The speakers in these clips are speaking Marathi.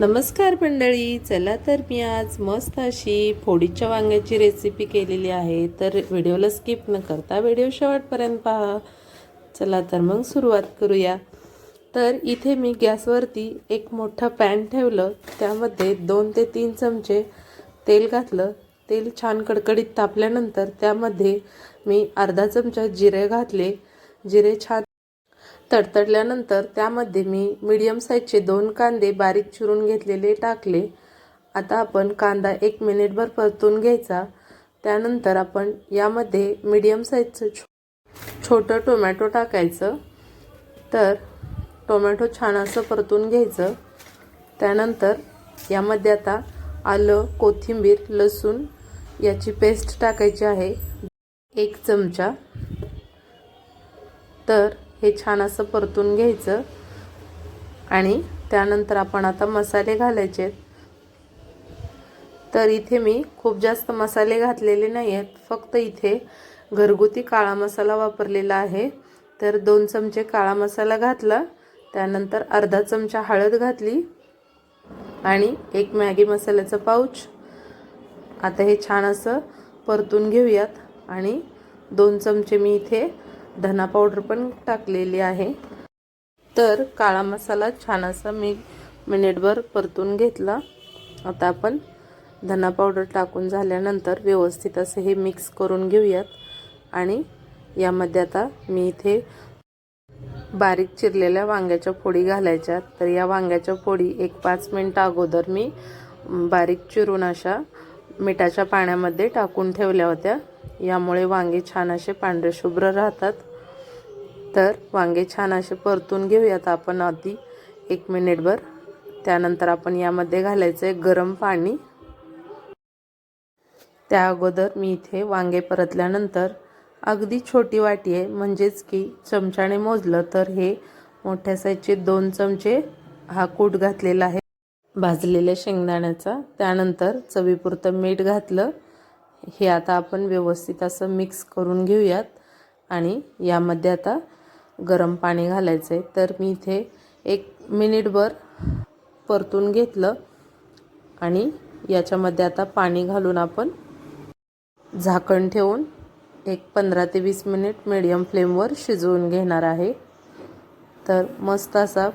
नमस्कार मंडळी चला तर मी आज मस्त अशी फोडीच्या वांग्याची रेसिपी केलेली आहे. तर व्हिडिओला स्किप न करता व्हिडिओ शेवटपर्यंत पहा. चला तर मग सुरुवात करूया. तर इथे मी गॅसवरती एक मोठं पॅन ठेवलं. त्यामध्ये दोन ते तीन चमचे तेल घातलं. तेल छान कडकडीत तापल्यानंतर त्यामध्ये मी अर्धा चमचा जिरे घातले. जिरे छान तडतडल्यानंतर त्यामध्ये मी मीडियम साईजचे दोन कांदे बारीक चिरून घेतलेले टाकले. आता आपण कांदा एक मिनिटभर परतून घ्यायचा. त्यानंतर आपण यामध्ये मीडियम साईजचं छो छोटं टोमॅटो टाकायचं. तर टोमॅटो छान असं परतून घ्यायचं. त्यानंतर यामध्ये आता आलं कोथिंबीर लसूण याची पेस्ट टाकायची आहे. एक चमचा. तर हे छान असं परतून घ्यायचं. आणि त्यानंतर आपण आता मसाले घालायचे तर इथे मी खूप जास्त मसाले घातलेले नाही आहेत. फक्त इथे घरगुती काळा मसाला वापरलेला आहे. तर दोन चमचे काळा मसाला घातला. त्यानंतर अर्धा चमचा हळद घातली. आणि एक मॅगी मसाल्याचं पाऊच आता हे छान असं परतून घेऊयात. आणि दोन चमचे मी इथे धना पावडर पण टाकलेली आहे. तर काळा मसाला छान असा मी मिनिटभर परतून घेतला. आता आपण धना पावडर टाकून झाल्यानंतर व्यवस्थित असं हे मिक्स करून घेऊयात. आणि यामध्ये आता मी इथे बारीक चिरलेल्या वांग्याच्या फोडी घालायच्या. तर या वांग्याच्या फोडी एक पाच मिनटं अगोदर मी बारीक चिरून अशा मिठाच्या पाण्यामध्ये टाकून ठेवल्या होत्या. यामुळे वांगे छान असे पांढरे शुभ्र राहतात. तर वांगे छान असे परतून घेऊयात आपण आधी एक मिनिटभर. त्यानंतर आपण यामध्ये घालायचं आहे गरम पाणी. त्या अगोदर मी इथे वांगे परतल्यानंतर अगदी छोटी वाटी आहे. म्हणजेच की चमच्याने मोजलं तर हे मोठ्या साईजचे दोन चमचे हा कूट घातलेला आहे. भाजलेल्या शेंगदाण्याचा. त्यानंतर चवीपुरतं मीठ घातलं. हे आता आपण व्यवस्थित असं मिक्स करून घेऊयात. आणि यामध्ये आता गरम पाणी घालायचं आहे तर मी इथे एक मिनिटभर परतून घेतलं. आणि याच्यामध्ये आता पाणी घालून आपण झाकण ठेवून एक पंधरा ते वीस मिनिट मिडियम फ्लेमवर शिजवून घेणार आहे. तर मस्त असा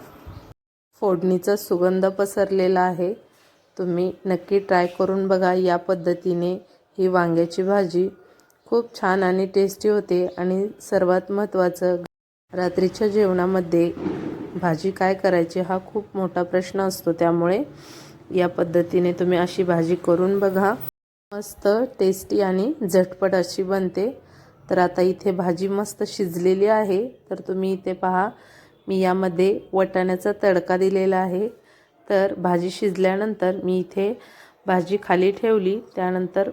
फोडणीचा सुगंध पसरलेला आहे. तुम्ही नक्की ट्राय करून बघा या पद्धतीने. ही वांग्याची भाजी खूप छान आणि टेस्टी होते आणि सर्वात महत्त्वाचं रात्रीच्या जेवणामध्ये भाजी काय करायची हा खूप मोठा प्रश्न असतो. त्यामुळे या पद्धतीने तुम्ही अशी भाजी करून बघा. मस्त टेस्टी आणि झटपट अशी बनते. तर आता इथे भाजी मस्त शिजलेली आहे. तर तुम्ही इथे पहा मी यामध्ये वटाण्याचा तडका दिलेला आहे. तर भाजी शिजल्यानंतर मी इथे भाजी खाली ठेवली त्यानंतर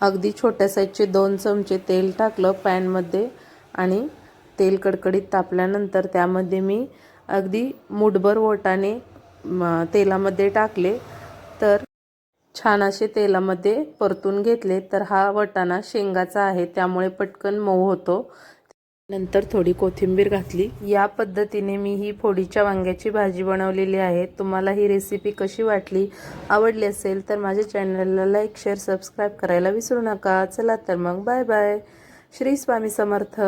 अगदी छोट्या साईजचे दोन चमचे तेल टाकलं पॅनमध्ये आणि तेल कडकडीत तापल्यानंतर त्यामध्ये मी अगदी मुठभर ओटाने तेलामध्ये टाकले. तर छान असे तेलामध्ये परतून घेतले. तर हा वटाणा शेंगाचा आहे त्यामुळे पटकन मऊ होतो. नंतर थोडी कोथिंबीर घातली. या पद्धतीने मी ही फोडीच्या वांग्याची भाजी बनवलेली आहे. तुम्हाला ही रेसिपी कशी वाटली आवडली असेल तर माझ्या चॅनलला लाईक शेअर सबस्क्राईब करायला विसरू नका. चला तर मग बाय बाय श्री स्वामी समर्थ.